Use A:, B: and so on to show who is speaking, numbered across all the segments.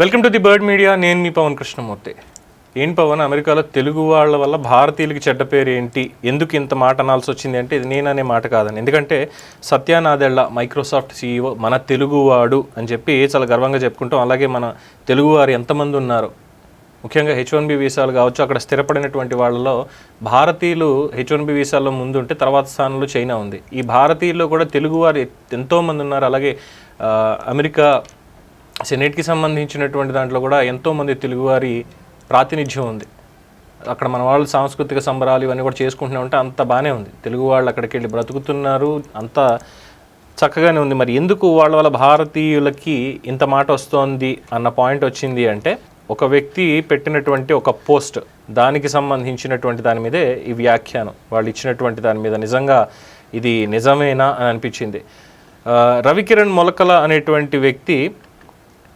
A: Welcome to the bird media నేను మీ పవన్ కృష్ణమూర్తి. ఏం పవన్? అమెరికాలో తెలుగు వాళ్ళ వల్ల భారతీయులకి చెడ్డ పేరు ఏంటి? ఎందుకు ఇంత మాట అనాల్సి వచ్చింది అంటే ఇది నేననే మాట కాదని. ఎందుకంటే సత్యానాదెళ్ళ మైక్రోసాఫ్ట్ సీఈఓ మన తెలుగువాడు అని చెప్పి చాలా గర్వంగా చెప్పుకుంటాం. అలాగే మన తెలుగువారు ఎంతమంది ఉన్నారు. ముఖ్యంగా హెచ్ వన్ బి వీసాలు కావచ్చు అక్కడ స్థిరపడినటువంటి వాళ్ళలో భారతీయులు హెచ్ వన్ బి వీసాల్లో ముందుంటే తర్వాత స్థానంలో చైనా ఉంది. ఈ భారతీయుల్లో కూడా తెలుగువారు ఎంతోమంది ఉన్నారు. అలాగే అమెరికా సెనేట్కి సంబంధించినటువంటి దాంట్లో కూడా ఎంతోమంది తెలుగువారి ప్రాతినిధ్యం ఉంది. అక్కడ మన వాళ్ళు సాంస్కృతిక సంబరాలు ఇవన్నీ కూడా చేసుకుంటున్నా ఉంటే అంత బాగానే ఉంది. తెలుగు వాళ్ళు అక్కడికి వెళ్ళి బ్రతుకుతున్నారు అంత చక్కగానే ఉంది. మరి ఎందుకు వాళ్ళ వల్ల భారతీయులకి ఇంత మాట వస్తోంది అన్న పాయింట్ వచ్చింది అంటే ఒక వ్యక్తి పెట్టినటువంటి ఒక పోస్ట్ దానికి సంబంధించినటువంటి దాని మీదే ఈ వ్యాఖ్యానం. వాళ్ళు ఇచ్చినటువంటి దాని మీద నిజంగా ఇది నిజమేనా అని అనిపించింది. రవికిరణ్ మొలకల అనేటువంటి వ్యక్తి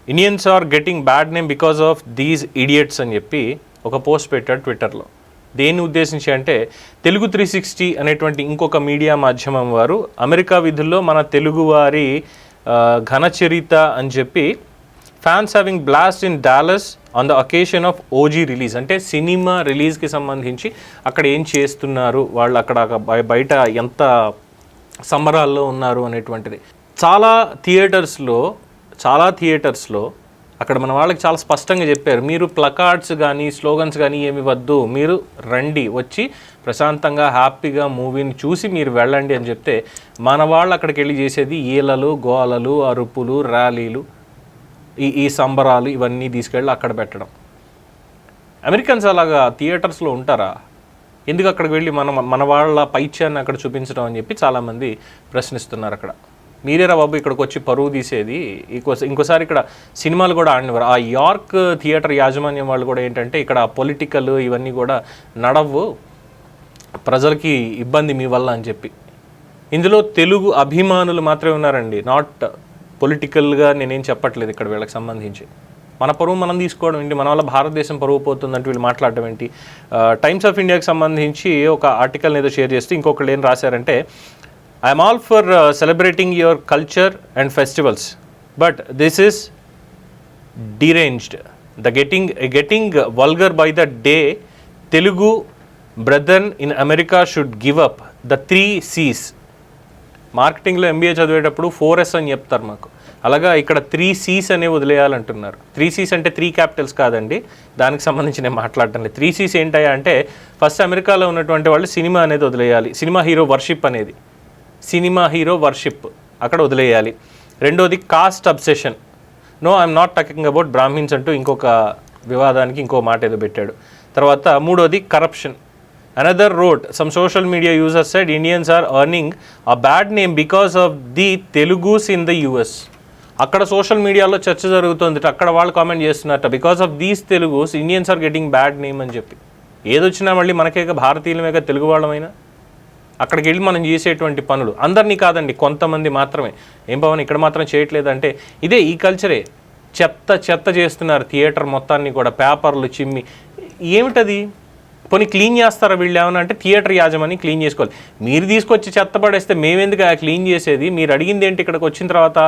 A: Indians are getting bad name because of these idiots అని చెప్పి ఒక పోస్ట్ పెట్టాడు ట్విట్టర్లో దేన్ని ఉద్దేశించి అంటే తెలుగు త్రీ సిక్స్టీ అనేటువంటి ఇంకొక మీడియా మాధ్యమం వారు అమెరికా విధుల్లో మన తెలుగువారి ఆ, ఘన చరిత అని చెప్పి fans having blast in Dallas on the occasion of OG release అంటే సినిమా రిలీజ్కి సంబంధించి అక్కడ ఏం చేస్తున్నారు? వాళ్ళు అక్కడ బయట ఎంత సంబరాల్లో ఉన్నారు అనేటువంటిది. చాలా థియేటర్స్లో చాలా థియేటర్స్లో అక్కడ మన వాళ్ళకి చాలా స్పష్టంగా చెప్పారు మీరు ప్లకార్డ్స్ కానీ స్లోగన్స్ కానీ ఏమి వద్దు మీరు రండి వచ్చి ప్రశాంతంగా హ్యాపీగా మూవీని చూసి మీరు వెళ్ళండి అని చెప్తే మన వాళ్ళు అక్కడికి వెళ్ళి చేసేది ఈలలు గోలలు అరుపులు ర్యాలీలు ఈ ఈ సంబరాలు ఇవన్నీ తీసుకెళ్ళి అక్కడ పెట్టడం. అమెరికన్స్ అలాగా థియేటర్స్లో ఉంటారా? ఎందుకు అక్కడికి వెళ్ళి మన మన వాళ్ళ పైత్యాన్ని అక్కడ చూపించడం అని చెప్పి చాలామంది ప్రశ్నిస్తున్నారు అక్కడ. మీరేరా బాబు ఇక్కడికి వచ్చి పరువు తీసేది. ఇంకోసారి ఇక్కడ సినిమాలు కూడా ఆడినవారు. ఆ యార్క్ థియేటర్ యాజమాన్యం వాళ్ళు కూడా ఏంటంటే ఇక్కడ పొలిటికల్ ఇవన్నీ కూడా నడవు. ప్రజలకి ఇబ్బంది మీ వల్ల అని చెప్పి. ఇందులో తెలుగు అభిమానులు మాత్రమే ఉన్నారండి. నాట్ పొలిటికల్గా నేనేం చెప్పట్లేదు ఇక్కడ వీళ్ళకి సంబంధించి. మన పరువు మనం తీసుకోవడం ఏంటి? మన వల్ల భారతదేశం పరువు పోతుందంటే వీళ్ళు మాట్లాడడం ఏంటి? టైమ్స్ ఆఫ్ ఇండియాకి సంబంధించి ఒక ఆర్టికల్ ఏదో షేర్ చేస్తే ఇంకొకళ్ళు ఏం రాశారంటే I'm all for celebrating your culture and festivals but this is deranged the getting getting vulgar by the day Telugu brethren in America should give up the three Cs మార్కెటింగ్లో MBA చదివేటప్పుడు four S అని చెప్తారు మాకు. అలాగా ఇక్కడ three Cs అనే వదిలేయాలంటున్నారు. Three Cs అంటే three capitals కాదండి. దానికి సంబంధించి నేను మాట్లాడటం లేదు. త్రీ సీస్ ఏంటయ్యా అంటే ఫస్ట్ అమెరికాలో ఉన్నటువంటి వాళ్ళు సినిమా అనేది వదిలేయాలి. సినిమా హీరో వర్షిప్ అనేది. Cinema hero worship. అక్కడ వదిలేయాలి. రెండోది caste obsession. No I'm not talking about Brahmins అంటూ ఇంకొక వివాదానికి ఇంకో మాట ఏదో పెట్టాడు. తర్వాత మూడోది corruption. Another road some social media user side Indians are earning a bad name because of the Telugus in the US అక్కడ సోషల్ మీడియాలో చర్చ జరుగుతుంది అక్కడ వాళ్ళు కామెంట్ చేస్తున్నారట. Because of these Telugus Indians are getting bad name అని చెప్పి. ఏదొచ్చినా మళ్ళీ మనకే భారతీయులమేక తెలుగు వాళ్ళమైనా. అక్కడికి వెళ్ళి మనం చేసేటువంటి పనులు. అందరినీ కాదండి కొంతమంది మాత్రమే. ఏం భవన్ ఇక్కడ మాత్రం చేయట్లేదంటే ఇదే ఈ కల్చరే చెత్త చెత్త చేస్తున్నారు థియేటర్ మొత్తాన్ని కూడా పేపర్లు చిమ్మి. ఏమిటది? పోనీ క్లీన్ చేస్తారా వీళ్ళు ఏమన్నా అంటే థియేటర్ యాజమాని క్లీన్ చేసుకోవాలి. మీరు తీసుకొచ్చి చెత్త పడేస్తే మేమెందుకు ఆ క్లీన్ చేసేది? మీరు అడిగింది ఏంటి? ఇక్కడికి వచ్చిన తర్వాత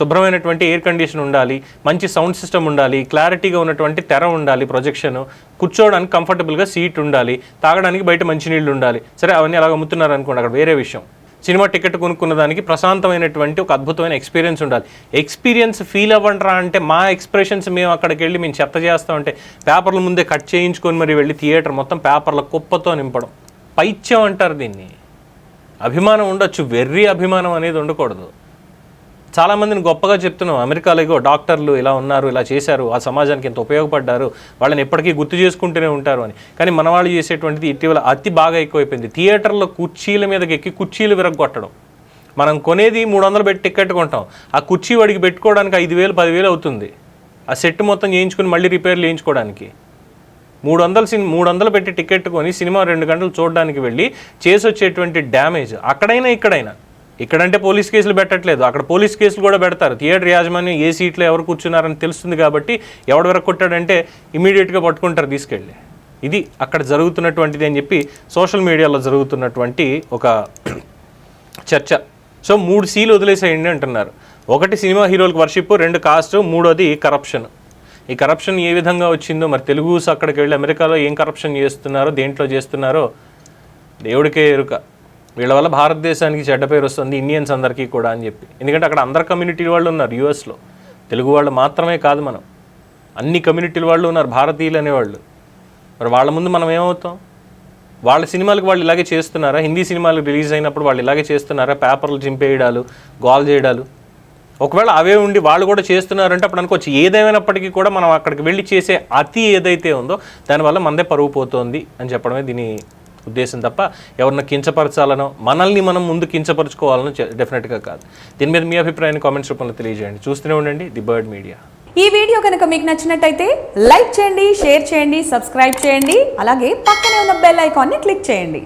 A: శుభ్రమైనటువంటి ఎయిర్ కండిషన్ ఉండాలి మంచి సౌండ్ సిస్టమ్ ఉండాలి క్లారిటీగా ఉన్నటువంటి తెర ఉండాలి ప్రొజెక్షన్ కూర్చోవడానికి కంఫర్టబుల్గా సీట్ ఉండాలి తాగడానికి బయట మంచినీళ్ళు ఉండాలి. సరే అవన్నీ అలాగ అమ్ముతున్నారు అనుకోండి అక్కడ వేరే విషయం. సినిమా టికెట్ కొనుక్కున్న దానికి ప్రశాంతమైనటువంటి ఒక అద్భుతమైన ఎక్స్పీరియన్స్ ఉండాలి. ఎక్స్పీరియన్స్ ఫీల్ అవ్వండిరా అంటే మా ఎక్స్ప్రెషన్స్ మేము అక్కడికి వెళ్ళి మేము చెత్త చేస్తామంటే పేపర్ల ముందే కట్ చేయించుకొని మరి వెళ్ళి థియేటర్ మొత్తం పేపర్ల కుప్పతో నింపడం. పైత్యం అంటారు దీన్ని. అభిమానం ఉండొచ్చు వెర్రి అభిమానం అనేది ఉండకూడదు. చాలామందిని గొప్పగా చెప్తున్నాం. అమెరికాలో ఇగో డాక్టర్లు ఇలా ఉన్నారు ఇలా చేశారు ఆ సమాజానికి ఎంత ఉపయోగపడ్డారు వాళ్ళని ఎప్పటికీ గుర్తు చేసుకుంటూనే ఉంటారు అని. కానీ మన వాళ్ళు చేసేటువంటిది ఇటీవల అతి బాగా ఎక్కువైపోయింది. థియేటర్లో కుర్చీల మీదకి ఎక్కి కుర్చీలు విరగొట్టడం మనం కొనేది మూడు వందలు పెట్టి టికెట్ కొంటాం. ఆ కుర్చీ వాడికి పెట్టుకోవడానికి ఐదు వేలు పదివేలు అవుతుంది. ఆ సెట్ మొత్తం చేయించుకుని మళ్ళీ రిపేర్లు చేయించుకోవడానికి. మూడు వందలు సినిమా మూడు వందలు పెట్టి టికెట్ కొని సినిమా రెండు గంటలు చూడడానికి వెళ్ళి చేసి వచ్చేటువంటి డ్యామేజ్ అక్కడైనా ఇక్కడైనా. ఇక్కడంటే పోలీస్ కేసులు పెట్టట్లేదు. అక్కడ పోలీస్ కేసులు కూడా పెడతారు. థియేటర్ యాజమాన్యం ఏ సీట్లో ఎవరు కూర్చున్నారని తెలుస్తుంది కాబట్టి ఎవడు వరకు కొట్టాడంటే ఇమీడియట్గా పట్టుకుంటారు తీసుకెళ్ళి. ఇది అక్కడ జరుగుతున్నటువంటిది అని చెప్పి సోషల్ మీడియాలో జరుగుతున్నటువంటి ఒక చర్చ. సో మూడు సీలు వదిలేసేయండి అంటున్నారు. ఒకటి సినిమా హీరోలకు వర్షిప్ రెండు కాస్ట్ మూడోది కరప్షన్. ఈ కరప్షన్ ఏ విధంగా వచ్చిందో మరి తెలుగు అక్కడికి వెళ్ళి అమెరికాలో ఏం కరప్షన్ చేస్తున్నారో దేంట్లో చేస్తున్నారో దేవుడికే ఎరుక. వీళ్ళ వల్ల భారతదేశానికి చెడ్డ పేరు వస్తుంది ఇండియన్స్ అందరికీ కూడా అని చెప్పి. ఎందుకంటే అక్కడ అందరు కమ్యూనిటీ వాళ్ళు ఉన్నారు యూఎస్లో తెలుగు వాళ్ళు మాత్రమే కాదు మనం. అన్ని కమ్యూనిటీల వాళ్ళు ఉన్నారు భారతీయులు అనేవాళ్ళు. మరి వాళ్ళ ముందు మనం ఏమవుతాం? వాళ్ళ సినిమాలకు వాళ్ళు ఇలాగే చేస్తున్నారా? హిందీ సినిమాలు రిలీజ్ అయినప్పుడు వాళ్ళు ఇలాగే చేస్తున్నారా? పేపర్లు చింపేయడాలు గోల్ చేయడాలు? ఒకవేళ అవే ఉండి వాళ్ళు కూడా చేస్తున్నారంటే అప్పుడు అనుకోవచ్చు. ఏదేమైనప్పటికీ కూడా మనం అక్కడికి వెళ్ళి చేసే అతి ఏదైతే ఉందో దానివల్ల మనదే పరువు పోతోంది అని చెప్పడమే దీని ఉద్దేశం తప్ప ఎవరిని కించపరచాలనో మనల్ని మనం ముందు కించపరచుకోవాలనో డెఫినెట్గా కాదు. దీని మీద మీ అభిప్రాయాన్ని కామెంట్స్ రూపంలో తెలియజేయండి. చూస్తూనే ఉండండి ది బర్డ్ మీడియా.
B: ఈ వీడియో కనుక మీకు నచ్చినట్టయితే లైక్ చేయండి షేర్ చేయండి సబ్స్క్రైబ్ చేయండి అలాగే పక్కనే ఉన్న బెల్ ఐకాన్ని క్లిక్ చేయండి.